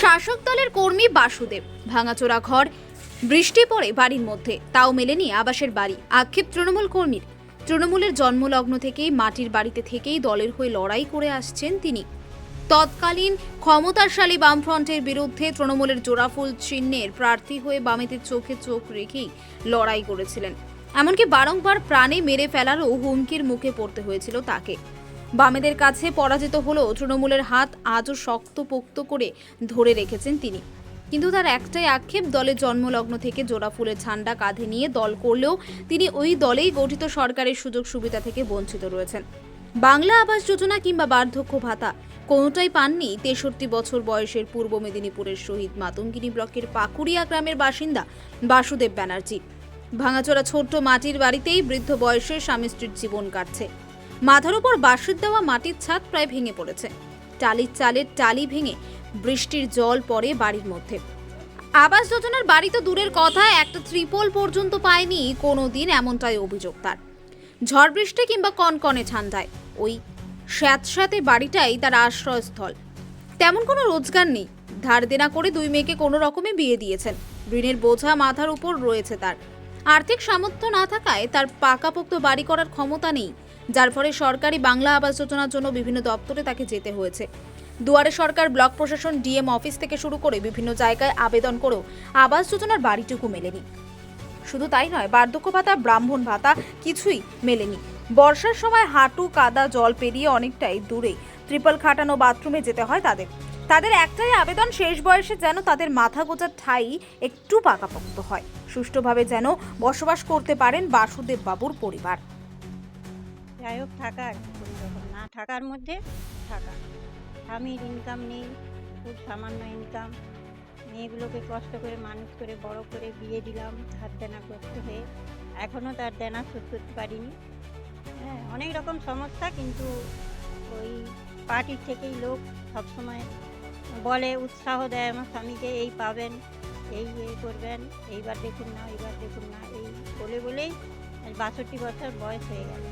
শাসক দলের কর্মী বাসুদেব। ভাঙাচোরা ঘর, বৃষ্টি পড়ে বাড়ির মধ্যে, তাও মেলেনি আবাসের বাড়ি। আক্ষেপ তৃণমূল কর্মীর। তৃণমূলের জন্মলগ্ন থেকেই, মাটির বাড়িতে থেকেই দলের হয়ে লড়াই করে আসছেন তিনি। তৎকালীন ক্ষমতাশালী বামফ্রন্টের বিরুদ্ধে তৃণমূলের জোড়াফুল চিহ্নের প্রার্থী হয়ে বামেদের চোখে চোখ রেখেই লড়াই করেছিলেন। এমনকি বারংবার প্রাণে মেরে ফেলারও হুমকির মুখে পড়তে হয়েছিল তাকে। বামেদের কাছে পরাজিত হলেও তৃণমূলের হাত আজও শক্তপোক্ত করে ধরে রেখেছেন তিনি। কিন্তু তার একটাই আক্ষেপ দলের জন্মলগ্ন থেকে জোড়া ফুলের ঝান্ডা কাঁধে নিয়ে দল করলেও তিনি ওই দলেই গঠিত সরকারের সুযোগ সুবিধা থেকে বঞ্চিত রয়েছেন। বাংলা আবাস যোজনা কিংবা বার্ধক্য ভাতা কোনোটাই পাননি তেষট্টি বছর বয়সের পূর্ব মেদিনীপুরের শহীদ মাতঙ্গিনী ব্লকের পাকুড়িয়া গ্রামের বাসিন্দা বাসুদেব ব্যানার্জি। ভাঙাচোরা ছোট্ট মাটির বাড়িতেই বৃদ্ধ বয়সে স্বামী স্ত্রীর জীবন কাটছে। মাথার উপর বাঁশের দেওয়া মাটির ছাদ প্রায় ভেঙে পড়েছে। টালির চালের টালি ভেঙে বৃষ্টির জল পড়ে বাড়ির মধ্যে। আবাস যোজনার বাড়ি তো দূরের কথা একটা ত্রিপল পর্যন্ত পায়নি কোনো দিন এমনটাই অভিযোগ তার। ঝড় বৃষ্টি কিংবা কনকনে ঠান্ডায়, ওই স্যাঁতস্যাঁতে বাড়িটাই তার আশ্রয়স্থল। তেমন কোনো রোজগার নেই, ধার দেনা করে দুই মেয়েকে কোনো রকমে বিয়ে দিয়েছেন। ঋণের বোঝা মাথার উপর রয়েছে তার। আর্থিক সামর্থ্য না থাকায় তার পাকাপোক্ত বাড়ি করার ক্ষমতা নেই যার ফলে সরকারি বাংলা আবাস যোজনার জন্য বিভিন্ন দপ্তরে তাকে যেতে হয়েছে। দুয়ারে সরকার ব্লক প্রশাসন ডিএম অফিস থেকে শুরু করে বিভিন্ন জায়গায় আবেদন করেও আবাস যোজনার বাড়িটুকু মেলেনি। শুধু তাই নয়, বার্ধক্য ভাতা, ব্রাহ্মণ ভাতা কিছুই মেলেনি। বর্ষার সময় হাঁটু, কাদা, জল পেরিয়ে অনেকটাই দূরে ট্রিপল খাটানো বাথরুমে যেতে হয় তাদের। তাদের একটাই আবেদন, শেষ বয়সে যেন তাদের মাথা গোজার ঠাই একটু পাকাপোক্ত হয়। সুষ্ঠুভাবে যেন বসবাস করতে পারেন বাসুদেব বাবুর পরিবার। যাই হোক, থাকা আর কি রকম না থাকার মধ্যে থাকা। স্বামীর ইনকাম নেই, খুব সামান্য ইনকাম মেয়েগুলোকে কষ্ট করে, মানুষ করে, বড় করে বিয়ে দিলাম ধার দেনা করতে হয়ে। এখনও তার দেনা শোধ করতে পারিনি। হ্যাঁ অনেক রকম সমস্যা, কিন্তু ওই পার্টির থেকেই লোক সবসময় বলে, উৎসাহ দেয় আমার স্বামীকে, এই পাবেন, এই এই করবেন, এইবার দেখুন না, এইবার দেখুন না, এই বলে বলেই বাষট্টি বছর বয়স হয়ে গেল।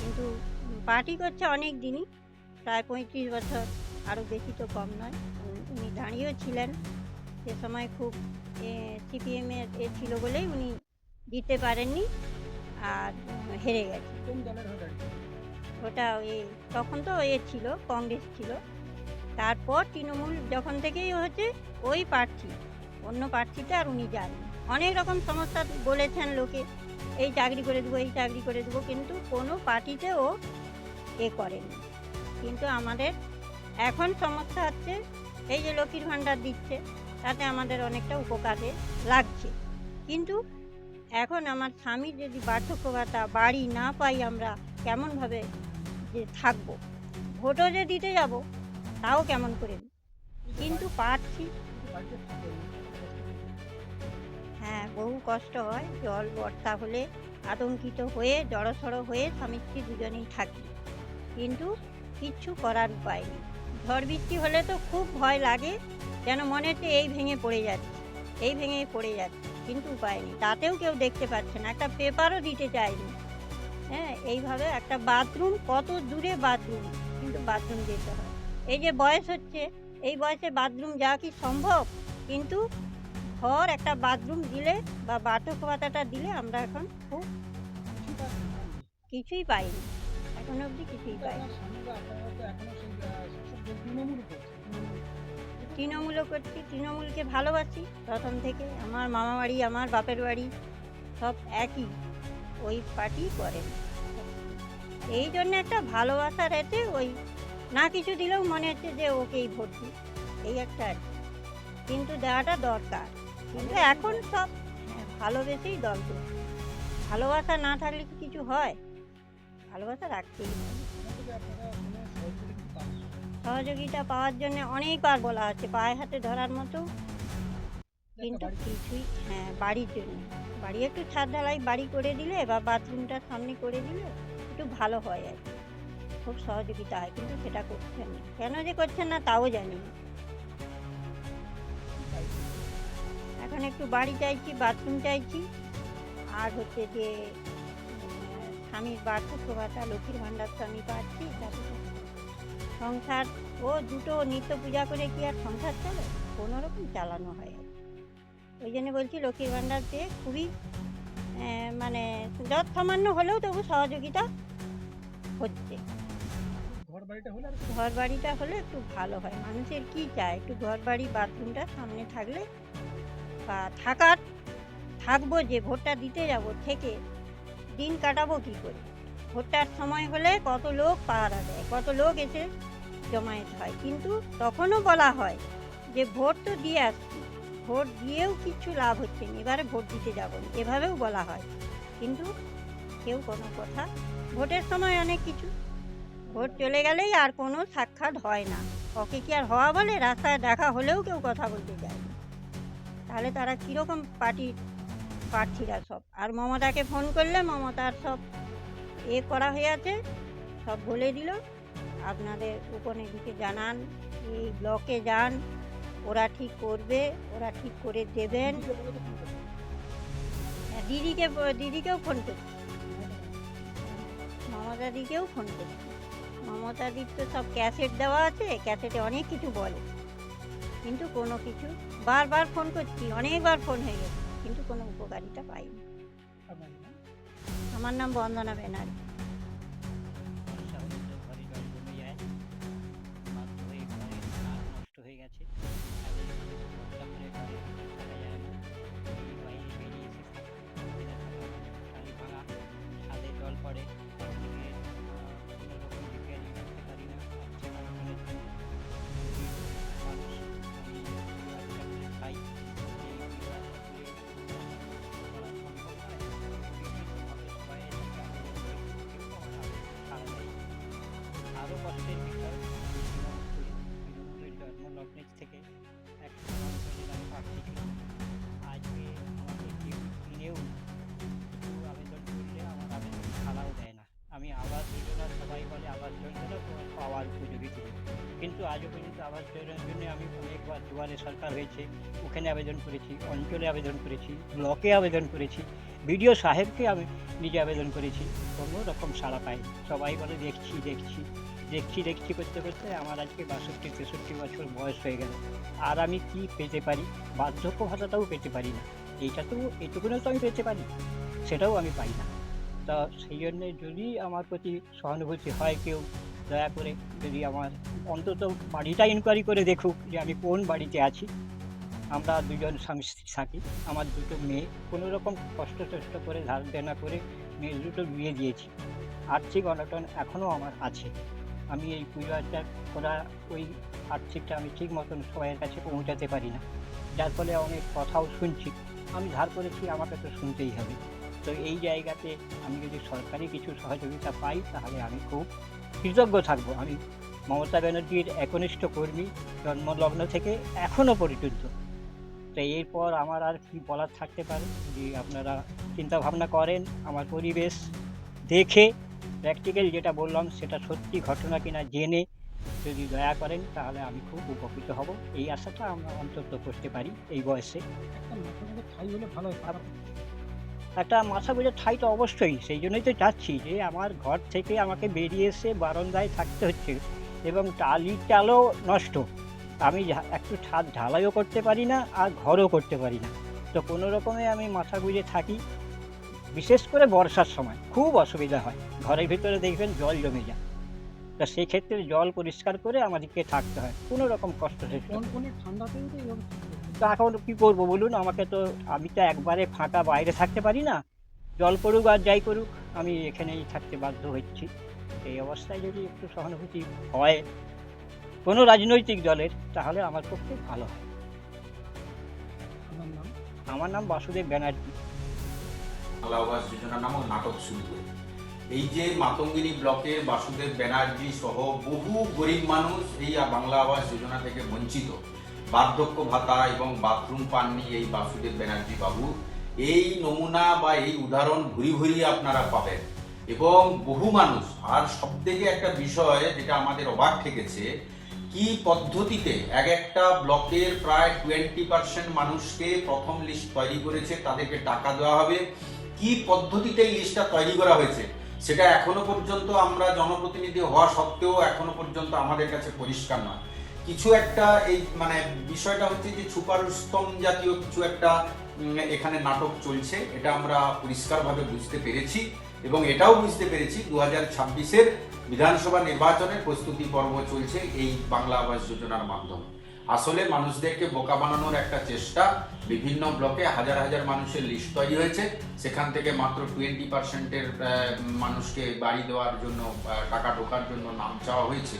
কিন্তু পার্টি করছে অনেক দিনই প্রায় পঁয়ত্রিশ বছর আরও বেশি তো কম নয়। উনি- দাঁড়িয়েও ছিলেন। সে সময় খুব সিপিএমের এ ছিল বলেই উনি দিতে পারেননি আর হেরে গেছে? ওটা এ তখন তো এ ছিল কংগ্রেস ছিল। তারপর তৃণমূল যখন থেকেই হচ্ছে ওই প্রার্থী অন্য প্রার্থীতে আর উনি যান অনেক রকম সমস্যা বলেছেন লোকে। এই চাকরি করে দেবো, এই চাকরি করে দেবো, কিন্তু কোনো পার্টিতে ও এ করেনি। কিন্তু আমাদের এখন সমস্যা হচ্ছে, এই যে লক্ষ্মীর ভাণ্ডার দিচ্ছে, তাতে আমাদের অনেকটা উপকারে লাগছে। কিন্তু এখন আমার স্বামীর যদি বার্ধক্য ভাতা বাড়ি না পাই আমরা কেমনভাবে যে থাকব? ভোটও যে দিতে যাব, তাও কেমন করে? কিন্তু পারছি। হ্যাঁ বহু কষ্ট হয়। জল বর্ষা হলে আতঙ্কিত হয়ে, জড়সড় হয়ে স্বামী স্ত্রী দুজনেই থাকি। কিন্তু কিচ্ছু করার উপায় নেই। ঝড় বৃষ্টি হলে তো খুব ভয় লাগে, যেন মনে হচ্ছে এই ভেঙে পড়ে যাচ্ছে, এই ভেঙে পড়ে যাচ্ছে। কিন্তু উপায় নেই। তাতেও কেউ দেখতে পাচ্ছে না। একটা পেপারও দিতে চায়নি হ্যাঁ এইভাবে একটা বাথরুম, কত দূরে বাথরুম, কিন্তু বাথরুম যেতে হয়। এই যে বয়স হচ্ছে, এই বয়সে বাথরুম যাওয়া কি সম্ভব? কিন্তু ঘর, একটা বাথরুম দিলে বা বার্ধক্য ভাতাটা দিলে আমরা এখন খুব। কিছুই পাইনি এখন অবধি কিছুই পাইনি। তৃণমূলও করছি, তৃণমূলকে ভালোবাসি প্রথম থেকে আমার মামা বাড়ি, আমার বাপের বাড়ি সব একই ওই পার্টি করে এই জন্য একটা ভালোবাসার এতে ওই না কিছু দিলেও মনে হচ্ছে যে ওকেই ভর্তি এই একটা আর। কিন্তু দেওয়াটা দরকার কিন্তু এখন সব ভালোবেসেই দল ভালোবাসা না থাকলে কি কিছু হয়? ভালোবাসা রাখতেই সহযোগিতা পাওয়ার জন্য অনেকবার বলা হচ্ছে, পায়ে হাতে ধরার মতো। কিন্তু কিছুই হ্যাঁ বাড়ির জন্য। বাড়ি একটু ছাদ ঢালাই বাড়ি করে দিলে বা বাথরুমটার সামনে করে দিলে একটু ভালো হয় আর। খুব সহযোগিতা হয়, কিন্তু সেটা করছেন না। কেন যে করছেন না, তাও জানি না। এখন একটু বাড়ি চাইছি বাথরুম চাইছি আর হচ্ছে যে স্বামীর বার্ধক্য ভাতা লক্ষ্মীর ভাণ্ডার স্বামী পাচ্ছি তাতে সংসার। ও দুটো নিত্য পূজা করে কি আর সংসার চলে? কোনো রকম চালানো হয় ওই জন্য বলছি লক্ষ্মীর ভাণ্ডার পেয়ে খুবই মানে যত সামান্য হলেও তবু সহযোগিতা হচ্ছে। ঘর বাড়িটা হলে একটু ভালো হয়। মানুষের কি চায়? একটু ঘর বাড়ি বাথরুমটা সামনে থাকলে থাকার, থাকব যে ভোটটা দিতে যাব থেকে দিন কাটাবো কি করে? ভোটটার সময় হলে কত লোক পাহারা দেয়, কত লোক এসে জমায়েত হয়। কিন্তু তখনও বলা হয় যে ভোট তো দিয়ে আসছি, ভোট দিয়েও কিছু লাভ হচ্ছে না, এবারে ভোট দিতে যাব এভাবেও বলা হয়। কিন্তু কেউ কোনো কথা, ভোটের সময় অনেক কিছু, ভোট চলে গেলেই আর কোনো সাক্ষাৎ হয় না। ওকে কি আর হওয়া বলে? রাস্তায় দেখা হলেও কেউ কথা বলতে না তাহলে তারা কীরকম পার্টি প্রার্থীরা সব? আর মমতাকে ফোন করলে মমতার সব এ করা হয়ে আছে সব বলে দিল। আপনাদের উপনিধিকে জানান এই ব্লকে যান ওরা ঠিক করবে ওরা ঠিক করে দেবেন। হ্যাঁ, দিদিকে দিদিকেও ফোন করছি মমতা দিকেও ফোন করছি মমতা দির তো সব ক্যাসেট দেওয়া আছে ক্যাসেটে অনেক কিছু বলে। কিন্তু কোনো কিছু। বারবার ফোন করছি অনেকবার ফোন হয়ে গেছে কিন্তু কোনো উপকারিতা পাইনি। আমার নাম? বন্দনা ব্যানার্জি কষ্টের বিষয় আমি তৃণমূল থেকে ছিলাম আজকে আমাকে কেউ কিনেও কিছু আবেদন করলে আমার আবেদন ছাড়াও দেয় না। আমি আবাস যোজনা সবাই বলে আবাস যোজনা তোমার পাওয়ার উপযোগী তুমি কিন্তু আজও পর্যন্ত আবাস যোজনার জন্য আমি অনেকবার দুয়ারে সরকার হয়েছে, ওখানে আবেদন করেছি, অঞ্চলে আবেদন করেছি, ব্লকে আবেদন করেছি, বিডিও সাহেবকে আমি নিজে আবেদন করেছি। কোনো রকম সাড়া পাই সবাই বলে দেখছি দেখছি। দেখছি দেখছি করতে করতে আমার আজকে বাষট্টি তেষট্টি বছর বয়স হয়ে গেল। আর আমি কি পেতে পারি? বার্ধক্য ভাতাটাও পেতে পারি না। এইটা তো, এটুকুনও তো আমি পেতে পারি। সেটাও আমি পাই না। তা সেই জন্যে যদি আমার প্রতি সহানুভূতি হয় কেউ, দয়া করে যদি আমার অন্তত বাড়িটা ইনকোয়ারি করে দেখুক যে আমি কোন বাড়িতে আছি। আমরা দুজন স্বামী স্ত্রী থাকি। আমার দুটো মেয়ে। কোনো রকম কষ্ট টষ্ট করে ধার দেনা করে মেয়ে দুটো বিয়ে দিয়েছি। আর্থিক অনটন এখনও আমার আছে। আমি এই পুজো পরিবারটা করা ওই আর্থিকটা আমি ঠিক মতন সবাইয়ের কাছে পৌঁছাতে পারি না। যার ফলে অনেক কথাও শুনছি। আমি ধার করেছি আমাকে তো শুনতেই হবে। তো এই জায়গাতে আমি যদি সরকারি কিছু সহযোগিতা পাই, তাহলে আমি খুব কৃতজ্ঞ থাকব। আমি মমতা ব্যানার্জির একনিষ্ঠ কর্মী, জন্মলগ্ন থেকে এখনও পর্যন্ত তো এরপর আমার আর কি বলার থাকতে পারে? যদি আপনারা চিন্তা ভাবনা করেন, আমার পরিবেশ দেখে প্র্যাকটিক্যাল যেটা বললাম সেটা সত্যি ঘটনা কিনা জেনে যদি দয়া করেন তাহলে আমি খুব উপকৃত হব। এই আশাটা আমরা অন্তত করতে পারি এই বয়সে। একটা মাথা মধ্যে ঠাই তো অবশ্যই সেই জন্যই তো চাচ্ছি যে আমার ঘর থেকে আমাকে বেরিয়ে এসে বারান্দায় থাকতে হচ্ছে এবং টালি চালও নষ্ট। আমি একটু ছাদ ঢালাইও করতে পারি না আর ঘরও করতে পারি না। তো কোনো রকমে আমি মাথা গুঁজে থাকি। বিশেষ করে বর্ষার সময় খুব অসুবিধা হয়। ঘরের ভিতরে দেখবেন জল জমে যায়। তা সেই ক্ষেত্রে জল পরিষ্কার করে আমাদেরকে থাকতে হয়। কোনো রকম কষ্ট তো এখন কী করব বলুন? আমাকে তো আমি তো একবারে ফাঁকা বাইরে থাকতে পারি না। জল পড়ুক আর যাই করুক আমি এখানেই থাকতে বাধ্য হচ্ছি। এই অবস্থায় যদি একটু সহানুভূতি হয় কোনো রাজনৈতিক দলের তাহলে আমার পক্ষে ভালো হয়। আমার নাম বাসুদেব ব্যানার্জি। বাংলা আবাস যোজনা নামক নাটক শুরু করে। এই যে মাতঙ্গিনী ব্লকের বাসুদেব ব্যানার্জি সহ বহু গরিব মানুষ এই বাংলা আবাস যোজনা থেকে বঞ্চিত। বার্ধক্য ভাতা এবং বাথরুম পাননি এই বাসুদেব ব্যানার্জি বাবু, এই নমুনা বা এই উদাহরণ ঘুরি ঘুরি আপনারা পাবেন। এবং বহু মানুষ, আর সব থেকে একটা বিষয় যেটা আমাদের অবাক ঠেকেছে, কি পদ্ধতিতে এক একটা ব্লকের প্রায় টোয়েন্টি পার্সেন্ট মানুষকে প্রথম লিস্ট তৈরি করেছে, তাদেরকে টাকা দেওয়া হবে। কি পদ্ধতিতে এই লিস্টটা তৈরি করা হয়েছে, সেটা এখনও পর্যন্ত আমরা জনপ্রতিনিধি হওয়া সত্ত্বেও এখনও পর্যন্ত আমাদের কাছে পরিষ্কার নয়। কিছু একটা এই মানে বিষয়টা হচ্ছে যে সুপারস্তম জাতীয় কিছু একটা এখানে নাটক চলছে, এটা আমরা পরিষ্কারভাবে বুঝতে পেরেছি এবং এটাও বুঝতে পেরেছি। দু হাজার বিধানসভা নির্বাচনের প্রস্তুতি পর্ব চলছে এই বাংলা আবাস যোজনার মাধ্যমে। আসলে মানুষদেরকে বোকা বানানোর একটা চেষ্টা বিভিন্ন ব্লকে হাজার হাজার মানুষের লিস্ট তৈরি হয়েছে। সেখান থেকে মাত্র টোয়েন্টি পার্সেন্টের মানুষকে বাড়ি দেওয়ার জন্য টাকা ঢোকার জন্য নাম চাওয়া হয়েছে।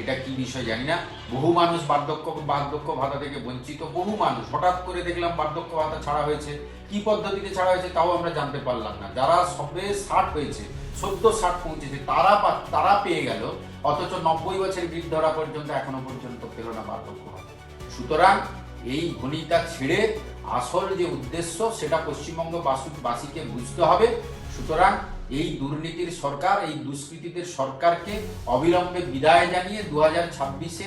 এটা কি বিষয় জানি না। বহু মানুষ বার্ধক্য বার্ধক্য ভাতা থেকে বঞ্চিত। বহু মানুষ হঠাৎ করে দেখলাম বার্ধক্য ভাতা ছাড়া হয়েছে। কি পদ্ধতিতে ছাড়া হয়েছে তাও আমরা জানতে পারলাম না। যারা সবে ষাট হয়েছে সদ্য ষাট পৌঁছেছে, তারা তারা পেয়ে গেল। অথচ নব্বই বছর বৃদ্ধরা পর্যন্ত, এখনও পর্যন্ত পেল না বার্ধক্য। সুতরাং এই ভনিতা ছেড়ে আসল যে উদ্দেশ্য, সেটা পশ্চিমবঙ্গ বাসীকে বুঝতে হবে। সুতরাং এই দুর্নীতির সরকার, এই দুষ্কৃতীদের সরকারকে অবিলম্বে বিদায় জানিয়ে দু হাজার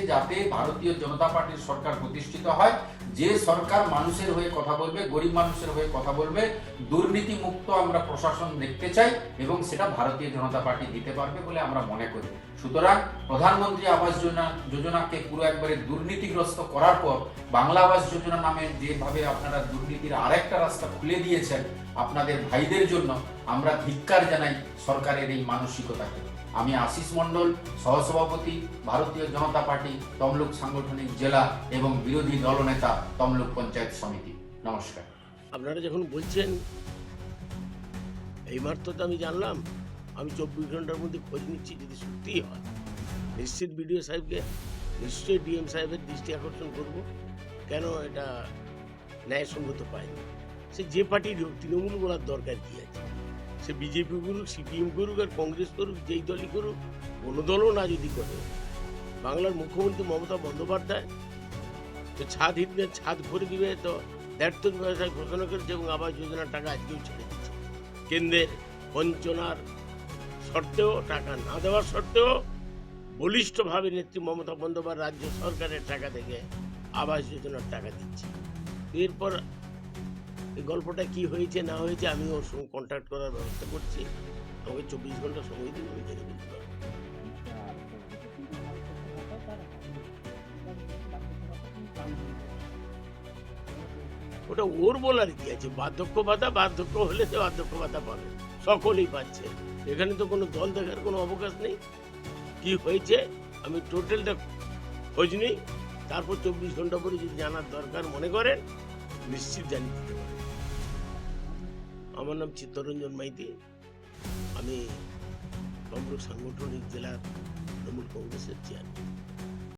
যাতে ভারতীয় জনতা পার্টির সরকার প্রতিষ্ঠিত হয় যে সরকার মানুষের হয়ে কথা বলবে, গরিব মানুষের হয়ে কথা বলবে দুর্নীতি মুক্ত আমরা প্রশাসন দেখতে চাই এবং সেটা ভারতীয় জনতা পার্টি দিতে পারবে বলে আমরা মনে করি। সুতরাং প্রধানমন্ত্রী আবাস যোজনা, যোজনাকে পুরো একবারে দুর্নীতিগ্রস্ত করার পর বাংলা আবাস যোজনা নামে যেভাবে আপনারা দুর্নীতির আরেকটা রাস্তা খুলে দিয়েছেন, আপনাদের ভাইদের জন্য আমরা ধিক্কার জানাই সরকারের এই মানসিকতাকে। আমি আশিস মণ্ডল, সহসভাপতি, ভারতীয় জনতা পার্টি, তমলুক সাংগঠনিক জেলা এবং বিরোধী দলনেতা তমলুক পঞ্চায়েত সমিতি। নমস্কার। আপনারা যখন বলছেন এই মাত্র তো আমি জানলাম, আমি চব্বিশ ঘণ্টার মধ্যে খোঁজ নিচ্ছি যদি সত্যিই হয়। নিশ্চিত বিডিও সাহেবকে, নিশ্চয়ই ডিএম সাহেবের দৃষ্টি আকর্ষণ করব। কেন এটা ন্যায়সঙ্গত পায়নি সে যে পার্টির হোক, তৃণমূল বলার দরকার কি আছে? সে বিজেপি করুক, সিপিএম করুক আর কংগ্রেস করুক, যেই দলই করুক, কোনো দলও না যদি করে। বাংলার মুখ্যমন্ত্রী মমতা বন্দ্যোপাধ্যায় তো ছাদ হিটলে ছাদ ভরে দিবে, তো ব্যর্থ ব্যবসায় ঘোষণা করেছে এবং আবাস যোজনার টাকা আজকেও ছেড়ে দিচ্ছে কেন্দ্রের বঞ্চনার সত্ত্বেও টাকা না দেওয়ার সত্ত্বেও বলিষ্ঠভাবে নেত্রী মমতা বন্দ্যোপাধ্যায় রাজ্য সরকারের টাকা থেকে আবাস যোজনার টাকা দিচ্ছে। এরপর গল্পটা কি হয়েছে, না হয়েছে, আমি ওর সঙ্গে কন্ট্যাক্ট করার ব্যবস্থা করছি। আমাকে চব্বিশ ঘণ্টা সময় দিন, আমি জেনে বলতে পারব। ওটা ওর বলার কি আছে? বার্ধক্য ভাতা, বার্ধক্য হলে তো বার্ধক্য ভাতা পাবে। সকলেই পাচ্ছে। এখানে তো কোনো দল দেখার কোনো অবকাশ নেই। কি হয়েছে, আমি টোটালটা খোঁজ নিই। তারপর চব্বিশ ঘণ্টা পরে যদি জানার দরকার মনে করেন, নিশ্চিত জানিয়ে দিতে পারেন আমার নাম চিত্তরঞ্জন মাইতি। আমি তমলুক সাংগঠনিক জেলার তৃণমূল কংগ্রেসের চেয়ারম্যান